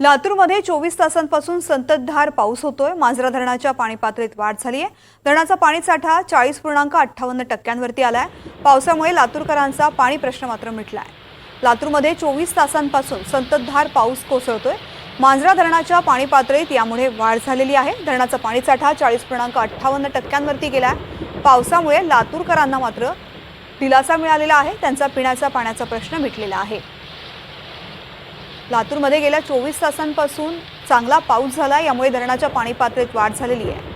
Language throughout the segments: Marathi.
लातूरमध्ये चोवीस तासांपासून संततधार पाऊस होतोय. मांजरा धरणाच्या पाणी पातळीत वाढ झाली आहे धरणाचा पाणीसाठा चाळीस पूर्णांक अठ्ठावन्न टक्क्यांवरती आलाय. पावसामुळे लातूरकरांचा पाणी प्रश्न मात्र मिटलाय. लातूरमध्ये चोवीस तासांपासून संततधार पाऊस कोसळतोय. मांजरा धरणाच्या पाणी पातळीत यामुळे वाढ झालेली आहे. धरणाचा पाणीसाठा चाळीस पूर्णांक अठ्ठावन्न टक्क्यांवरती गेलाय. पावसामुळे लातूरकरांना मात्र दिलासा मिळालेला आहे. त्यांचा पिण्याचा पाण्याचा प्रश्न मिटलेला आहे. लातूरमध्ये गेल्या चोवीस तासांपासून चांगला पाऊस झाला यामुळे धरणाच्या पाणी पातळीत वाढ झालेली आहे.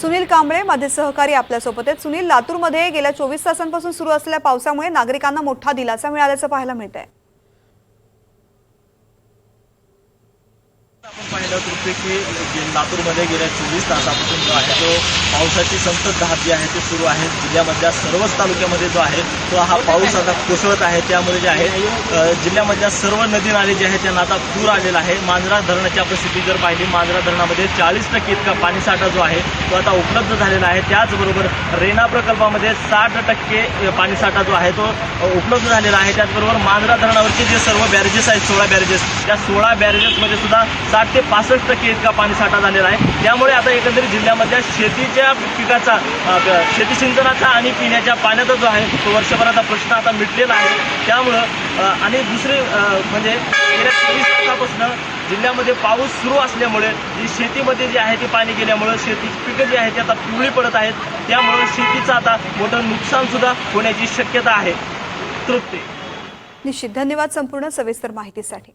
सुनील कांबळे माझे सहकारी आपल्यासोबत आहेत. सुनील लातूरमध्ये गेल्या चोवीस तासांपासून सुरू असलेल्या पावसामुळे नागरिकांना मोठा दिलासा मिळाल्याचं पाहायला मिळत आहे आपण पाहिलं की लातूरमध्ये गेल्या चोवीस तासापासून जो आहे तो पावसाची संततधार जी आहे ती सुरू आहे. जिल्ह्यामधल्या सर्वच तालुक्यामध्ये जो आहे तो हा पाऊस आता कोसळत आहे. त्यामुळे जे आहे जिल्ह्यामधल्या सर्व नदी नाले जे आहेत त्यांना आता पूर आलेला आहे. मांजरा धरणाची आपण स्थिती जर पाहिली मांजरा धरणामध्ये चाळीस टक्के इतका पाणीसाठा जो आहे तो आता उपलब्ध झालेला आहे. त्याचबरोबर रेना प्रकल्पामध्ये साठ टक्के पाणीसाठा जो आहे तो उपलब्ध झालेला आहे. त्याचबरोबर मांजरा धरणावरचे जे सर्व बॅरेजेस आहेत सोळा बॅरेजेस त्या सोळा बॅरेजेसमध्ये सुद्धा साठ ते पासष्ट टक्के इतका पाणीसाठा झालेला आहे. त्यामुळे आता एकंदरीत जिल्ह्यामधल्या शेतीच्या पिकाचा शेती सिंचनाचा आणि पिण्याच्या पाण्याचा जो आहे तो वर्षभराचा प्रश्न आता मिटलेला आहे. त्यामुळं आणि दुसरे म्हणजे गेल्या चोवीस तासापासून जिल्ह्यामध्ये पाऊस सुरू असल्यामुळे जी शेतीमध्ये जे आहे ते पाणी गेल्यामुळं शेती पिकं जी आहेत ती आता पिवळी पडत आहेत. त्यामुळं शेतीचं आता मोठं नुकसान सुद्धा होण्याची शक्यता आहे. तृप्ती. निश्चित. धन्यवाद संपूर्ण सविस्तर माहितीसाठी.